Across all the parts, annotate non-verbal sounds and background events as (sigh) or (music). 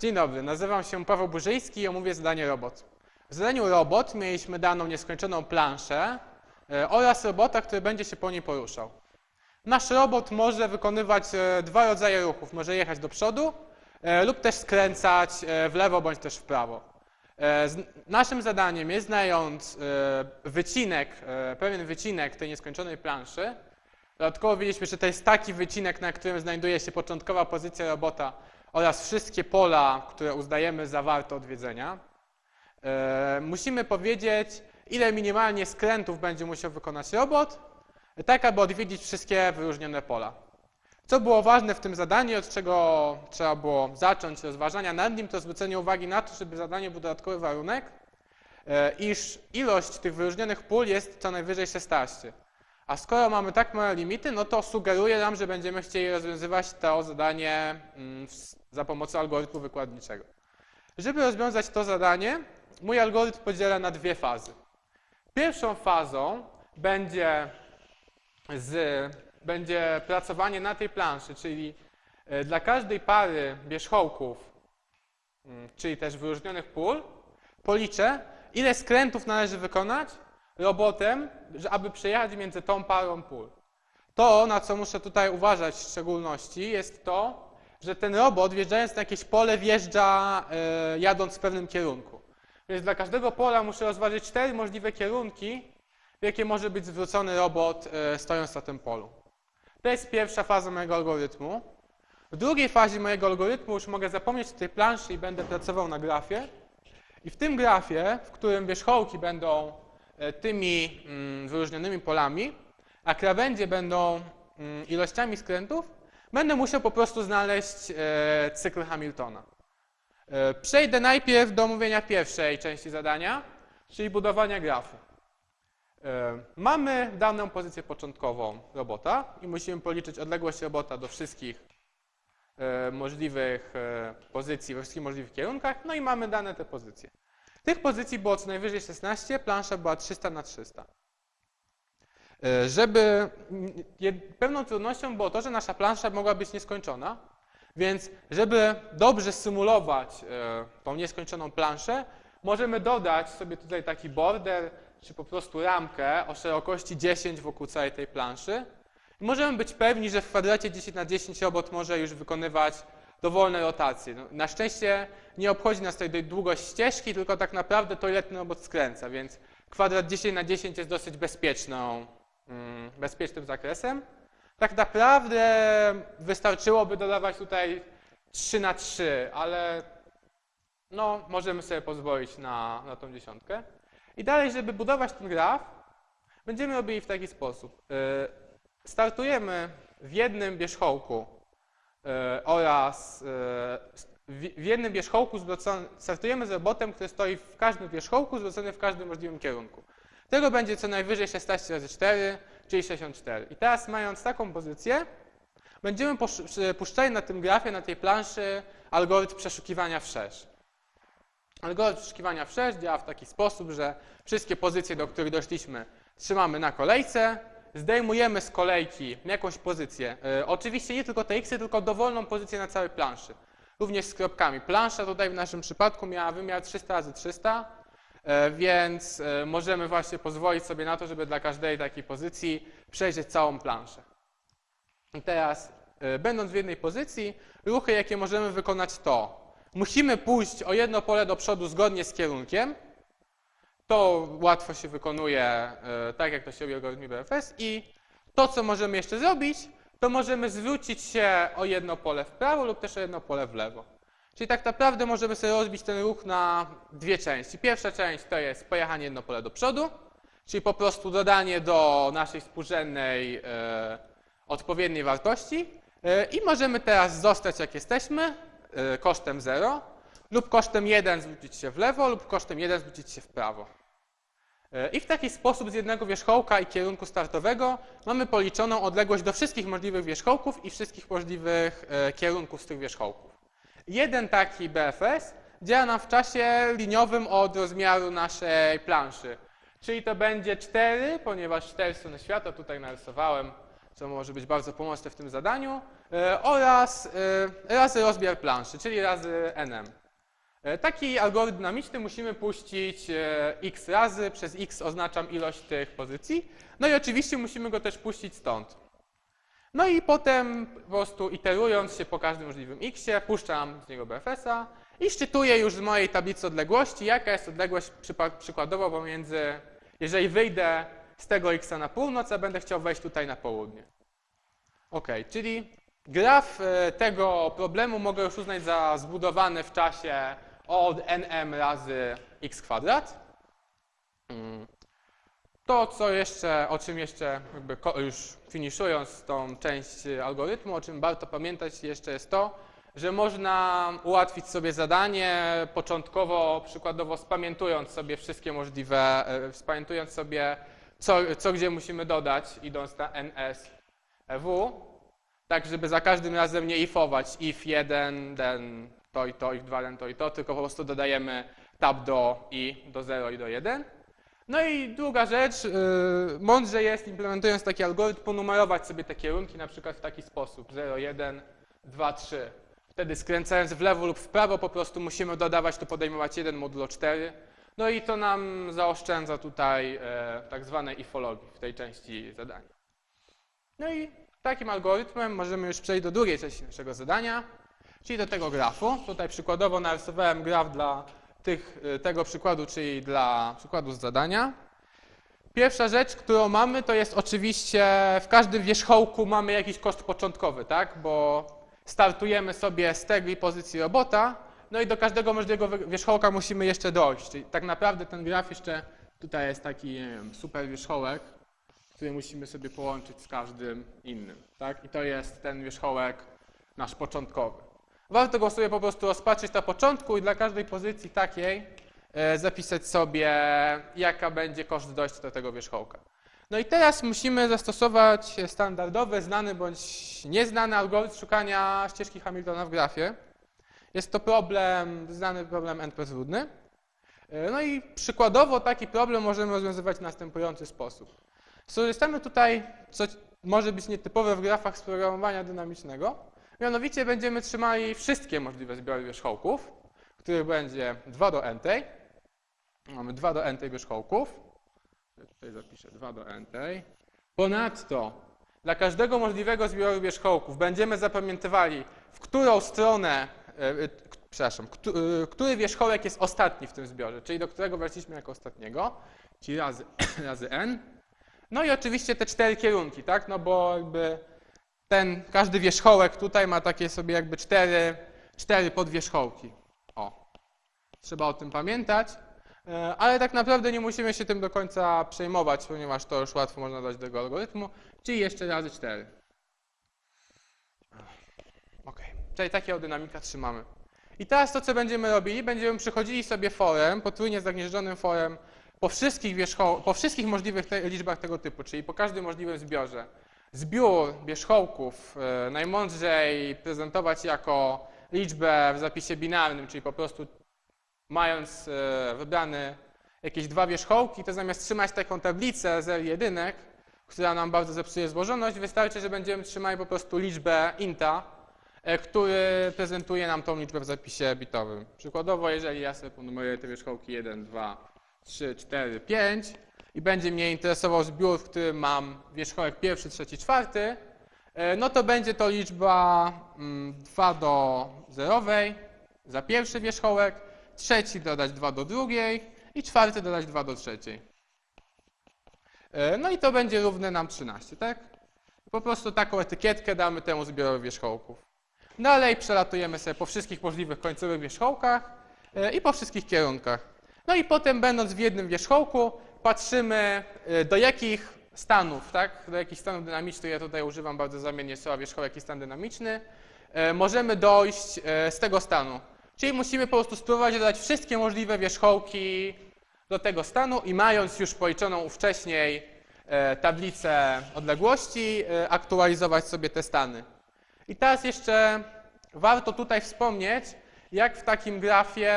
Dzień dobry, nazywam się Paweł Burzyński i omówię zadanie robot. W zadaniu robot mieliśmy daną nieskończoną planszę e, oraz robota, który będzie się po niej poruszał. Nasz robot może wykonywać e, dwa rodzaje ruchów. Może jechać do przodu e, lub też skręcać w lewo bądź też w prawo. Naszym zadaniem jest znając wycinek, pewien wycinek tej nieskończonej planszy. Dodatkowo wiedzieliśmy, że to jest taki wycinek, na którym znajduje się początkowa pozycja robota oraz wszystkie pola, które uznajemy za warte odwiedzenia. E, Musimy powiedzieć, ile minimalnie skrętów będzie musiał wykonać robot, tak aby odwiedzić wszystkie wyróżnione pola. Co było ważne w tym zadaniu, od czego trzeba było zacząć rozważania nad nim, to zwrócenie uwagi na to, żeby zadanie był dodatkowy warunek, e, iż ilość tych wyróżnionych pól jest co najwyżej 16. A skoro mamy tak małe limity, no to sugeruje nam, że będziemy chcieli rozwiązywać to zadanie mm, za pomocą algorytmu wykładniczego. Żeby rozwiązać to zadanie, mój algorytm podzielę na dwie fazy. Pierwszą fazą będzie, z, będzie pracowanie na tej planszy, czyli e, dla każdej pary wierzchołków, mm, czyli też wyróżnionych pól, policzę, ile skrętów należy wykonać robotem, aby przejechać między tą parą pól. To, na co muszę tutaj uważać w szczególności, jest to, że ten robot wjeżdżając na jakieś pole wjeżdża e, jadąc w pewnym kierunku. Więc dla każdego pola muszę rozważyć cztery możliwe kierunki, w jakie może być zwrócony robot e, stojąc na tym polu. To jest pierwsza faza mojego algorytmu. W drugiej fazie mojego algorytmu już mogę zapomnieć o tej planszy i będę pracował na grafie. I w tym grafie, w którym wierzchołki będą tymi mm, wyróżnionymi polami, a krawędzie będą mm, ilościami skrętów, będę musiał po prostu znaleźć e, cykl Hamiltona. E, Przejdę najpierw do omówienia pierwszej części zadania, czyli budowania grafu. E, Mamy daną pozycję początkową robota i musimy policzyć odległość robota do wszystkich e, możliwych e, pozycji we wszystkich możliwych kierunkach, no i mamy dane te pozycje. Tych pozycji było co najwyżej 16, plansza była 300 na 300. E, Żeby mm, pewną trudnością było to, że nasza plansza mogła być nieskończona, więc żeby dobrze symulować e, tą nieskończoną planszę, możemy dodać sobie tutaj taki border, czy po prostu ramkę o szerokości 10 wokół całej tej planszy. I możemy być pewni, że w kwadracie 10 na 10 robot może już wykonywać dowolne rotacje. No, na szczęście nie obchodzi nas tutaj długość ścieżki, tylko tak naprawdę to ile ten robot skręca, więc kwadrat 10 na 10 jest dosyć bezpieczną, mm, bezpiecznym zakresem. Tak naprawdę wystarczyłoby dodawać tutaj 3 na 3, ale no, możemy sobie pozwolić na, na tą dziesiątkę. I dalej, żeby budować ten graf, będziemy robili w taki sposób. Y, Startujemy w jednym wierzchołku oraz y, w jednym wierzchołku zwrócony, startujemy z robotem, który stoi w każdym wierzchołku, zwrócony w każdym możliwym kierunku. Tego będzie co najwyżej 16 razy 4, czyli 64. I teraz mając taką pozycję, będziemy puszczali na tym grafie, na tej planszy algorytm przeszukiwania wszerz. Algorytm przeszukiwania wszerz działa w taki sposób, że wszystkie pozycje, do których doszliśmy, trzymamy na kolejce, zdejmujemy z kolejki jakąś pozycję. E, oczywiście nie tylko te x, tylko dowolną pozycję na całej planszy. Również z kropkami. Plansza tutaj w naszym przypadku miała wymiar 300 razy 300, e, więc e, możemy właśnie pozwolić sobie na to, żeby dla każdej takiej pozycji przejrzeć całą planszę. I teraz, będąc w jednej pozycji, ruchy, jakie możemy wykonać to. Musimy pójść o jedno pole do przodu zgodnie z kierunkiem. To łatwo się wykonuje, e, tak jak to się robi algorytmie BFS. I to, co możemy jeszcze zrobić, to możemy zwrócić się o jedno pole w prawo lub też o jedno pole w lewo. Czyli tak naprawdę możemy sobie rozbić ten ruch na dwie części. Pierwsza część to jest pojechanie jedno pole do przodu, czyli po prostu dodanie do naszej współrzędnej e, odpowiedniej wartości. E, I możemy teraz zostać jak jesteśmy, kosztem 0, lub kosztem 1 zwrócić się w lewo, lub kosztem 1 zwrócić się w prawo. E, I w taki sposób z jednego wierzchołka i kierunku startowego mamy policzoną odległość do wszystkich możliwych wierzchołków i wszystkich możliwych e, kierunków z tych wierzchołków. Jeden taki BFS działa nam w czasie liniowym od rozmiaru naszej planszy. Czyli to będzie 4, ponieważ 4 strony świata tutaj narysowałem, co może być bardzo pomocne w tym zadaniu. e, oraz razy rozmiar planszy, czyli razy nm. E, Taki algorytm dynamiczny musimy puścić e, x razy, przez x oznaczam ilość tych pozycji, no i oczywiście musimy go też puścić stąd. No i potem po prostu iterując się po każdym możliwym xie, puszczam z niego BFS-a i szczytuję już z mojej tablicy odległości, jaka jest odległość przykładowo pomiędzy, jeżeli wyjdę z tego x na północ, a będę chciał wejść tutaj na południe. Ok, czyli graf e, tego problemu mogę już uznać za zbudowany w czasie od nm razy x kwadrat. Mm. To, co jeszcze, o czym jeszcze już finiszując tą część algorytmu, o czym warto pamiętać jeszcze jest to, że można ułatwić sobie zadanie początkowo, przykładowo spamiętując sobie wszystkie możliwe, e, spamiętując sobie co, co gdzie musimy dodać, idąc na NSW, tak żeby za każdym razem nie ifować if 1, then to i to, 2, then to i to, tylko po prostu dodajemy tab do i, do 0 i do 1. No i druga rzecz, yy, mądrze jest implementując taki algorytm ponumerować sobie te kierunki na przykład w taki sposób 0, 1, 2, 3. Wtedy skręcając w lewo lub w prawo po prostu musimy dodawać tu podejmować 1 modulo 4. No i to nam zaoszczędza tutaj e, tak zwanej ifologii w tej części zadania. No i takim algorytmem możemy już przejść do drugiej części naszego zadania, czyli do tego grafu. Tutaj przykładowo narysowałem graf dla tych, y, tego przykładu, czyli dla przykładu z zadania. Pierwsza rzecz, którą mamy, to jest oczywiście w każdym wierzchołku mamy jakiś koszt początkowy, tak? Bo startujemy sobie z tej pozycji robota, no i do każdego możliwego wierzchołka musimy jeszcze dojść. Czyli tak naprawdę ten graf jeszcze tutaj jest taki wiem, super wierzchołek, który musimy sobie połączyć z każdym innym, tak? I to jest ten wierzchołek nasz początkowy. Warto go sobie po prostu rozpatrzyć na początku i dla każdej pozycji takiej e, zapisać sobie, jaka będzie koszt dojścia do tego wierzchołka. No i teraz musimy zastosować standardowy, znany bądź nieznany algorytm szukania ścieżki Hamiltona w grafie. Jest to problem, znany problem n plus. E, No i przykładowo taki problem możemy rozwiązywać w następujący sposób. Skorzystamy tutaj, co może być nietypowe w grafach z programowania dynamicznego, Mianowicie będziemy trzymali wszystkie możliwe zbiory wierzchołków, których będzie 2 do n. Mamy 2 do n wierzchołków. Ja Tutaj zapiszę 2 do n. Ponadto dla każdego możliwego zbioru wierzchołków będziemy zapamiętywali, w którą stronę, e, e, przepraszam, e, który wierzchołek jest ostatni w tym zbiorze, czyli do którego weszliśmy jako ostatniego, czyli razy, (clears throat) razy n. No i oczywiście te cztery kierunki, tak? No bo jakby ten, każdy wierzchołek tutaj ma takie sobie jakby cztery, cztery podwierzchołki. O, trzeba o tym pamiętać, E, ale tak naprawdę nie musimy się tym do końca przejmować, ponieważ to już łatwo można dać do tego algorytmu, czyli jeszcze razy cztery. Ok, czyli takiego dynamika trzymamy. I teraz to, co będziemy robili, będziemy przechodzili sobie forem, potrójnie zagnieżdżonym forem, po wszystkich, po wszystkich możliwych te- liczbach tego typu, czyli po każdym możliwym zbiorze. Zbiór wierzchołków e, najmądrzej prezentować jako liczbę w zapisie binarnym, czyli po prostu mając e, wybrane jakieś dwa wierzchołki, to zamiast trzymać taką tablicę z jedynek, która nam bardzo zepsuje złożoność, wystarczy, że będziemy trzymali po prostu liczbę inta, e, który prezentuje nam tą liczbę w zapisie bitowym. Przykładowo, jeżeli ja sobie ponumeruję te wierzchołki 1, 2, 3, 4, 5 i będzie mnie interesował zbiór, w którym mam wierzchołek pierwszy, trzeci, czwarty, e, no to będzie to liczba mm, 2 do zerowej za pierwszy wierzchołek, trzeci dodać 2 do drugiej i czwarty dodać 2 do trzeciej. E, No i to będzie równe nam 13, tak? Po prostu taką etykietkę damy temu zbiorowi wierzchołków. Dalej przelatujemy sobie po wszystkich możliwych końcowych wierzchołkach e, i po wszystkich kierunkach. No i potem będąc w jednym wierzchołku patrzymy e, do jakich stanów, tak? Do jakich stanów dynamicznych, ja tutaj używam bardzo zamiennie słowa wierzchołek stan dynamiczny, e, możemy dojść e, z tego stanu. Czyli musimy po prostu spróbować dodać wszystkie możliwe wierzchołki do tego stanu i mając już policzoną wcześniej tablicę odległości, aktualizować sobie te stany. I teraz jeszcze warto tutaj wspomnieć, jak w takim grafie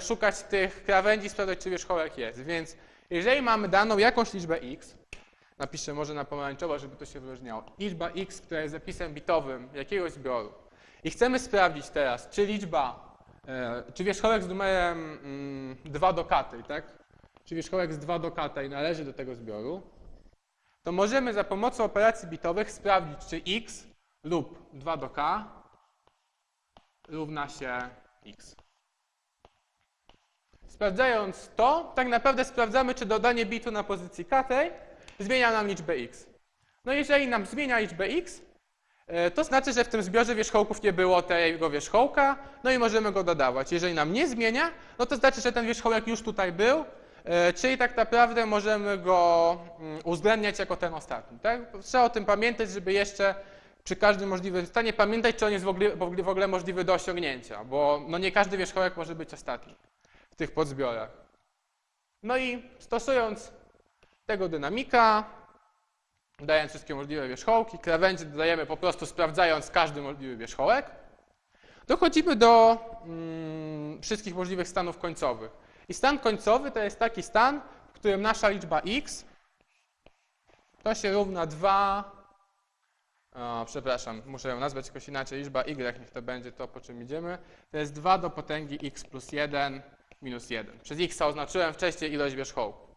szukać tych krawędzi, sprawdzać, czy wierzchołek jest. Więc jeżeli mamy daną jakąś liczbę x, napiszę może na pomarańczowo, żeby to się wyróżniało. Liczba x, która jest zapisem bitowym jakiegoś zbioru. I chcemy sprawdzić teraz, czy liczba, e, czy wierzchołek z numerem mm, 2 do k, tak? Czy wierzchołek z 2 do k należy do tego zbioru, to możemy za pomocą operacji bitowych sprawdzić, czy x lub 2 do k równa się x. Sprawdzając to, tak naprawdę sprawdzamy, czy dodanie bitu na pozycji k tej zmienia nam liczbę x. No jeżeli nam zmienia liczbę x, e, to znaczy, że w tym zbiorze wierzchołków nie było tego wierzchołka, no i możemy go dodawać. Jeżeli nam nie zmienia, no to znaczy, że ten wierzchołek już tutaj był, e, czyli tak naprawdę możemy go mm, uwzględniać jako ten ostatni. Tak? Trzeba o tym pamiętać, żeby jeszcze przy każdym możliwym stanie pamiętać, czy on jest w ogóle, w ogóle- możliwy do osiągnięcia, bo no nie każdy wierzchołek może być ostatni tych podzbiorach. No i stosując tego dynamika, dając wszystkie możliwe wierzchołki, krawędzie dodajemy po prostu sprawdzając każdy możliwy wierzchołek, dochodzimy do mm, wszystkich możliwych stanów końcowych. I stan końcowy to jest taki stan, w którym nasza liczba x to się równa 2, o, przepraszam, muszę ją nazwać jakoś inaczej, liczba y, niech to będzie to, po czym idziemy, to jest 2 do potęgi x plus 1 minus 1. Przez x oznaczyłem wcześniej ilość wierzchołków.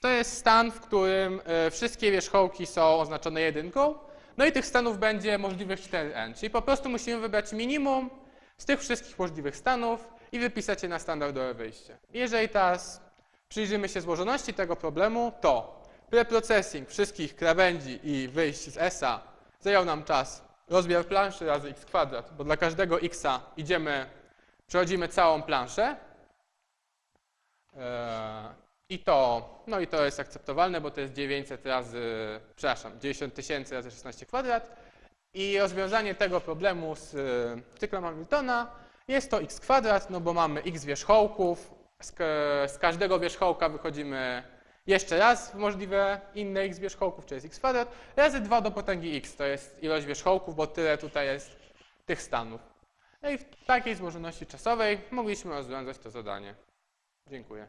To jest stan, w którym e, wszystkie wierzchołki są oznaczone jedynką, no i tych stanów będzie możliwych 4n, czyli po prostu musimy wybrać minimum z tych wszystkich możliwych stanów i wypisać je na standardowe wyjście. Jeżeli teraz przyjrzymy się złożoności tego problemu, to preprocessing wszystkich krawędzi i wyjść z ESA zajął nam czas rozmiar planszy razy x kwadrat, bo dla każdego xa idziemy, przechodzimy całą planszę. Eee, I to, no i to jest akceptowalne, bo to jest 900 razy, przepraszam, 90 tysięcy razy 16 kwadrat. I rozwiązanie tego problemu z y, cyklem Hamiltona jest to x kwadrat, no bo mamy x wierzchołków, z, z każdego wierzchołka wychodzimy jeszcze raz możliwe inne x wierzchołków, czyli jest x kwadrat, razy 2 do potęgi x, to jest ilość wierzchołków, bo tyle tutaj jest tych stanów. No i w takiej złożoności czasowej mogliśmy rozwiązać to zadanie. Dziękuję.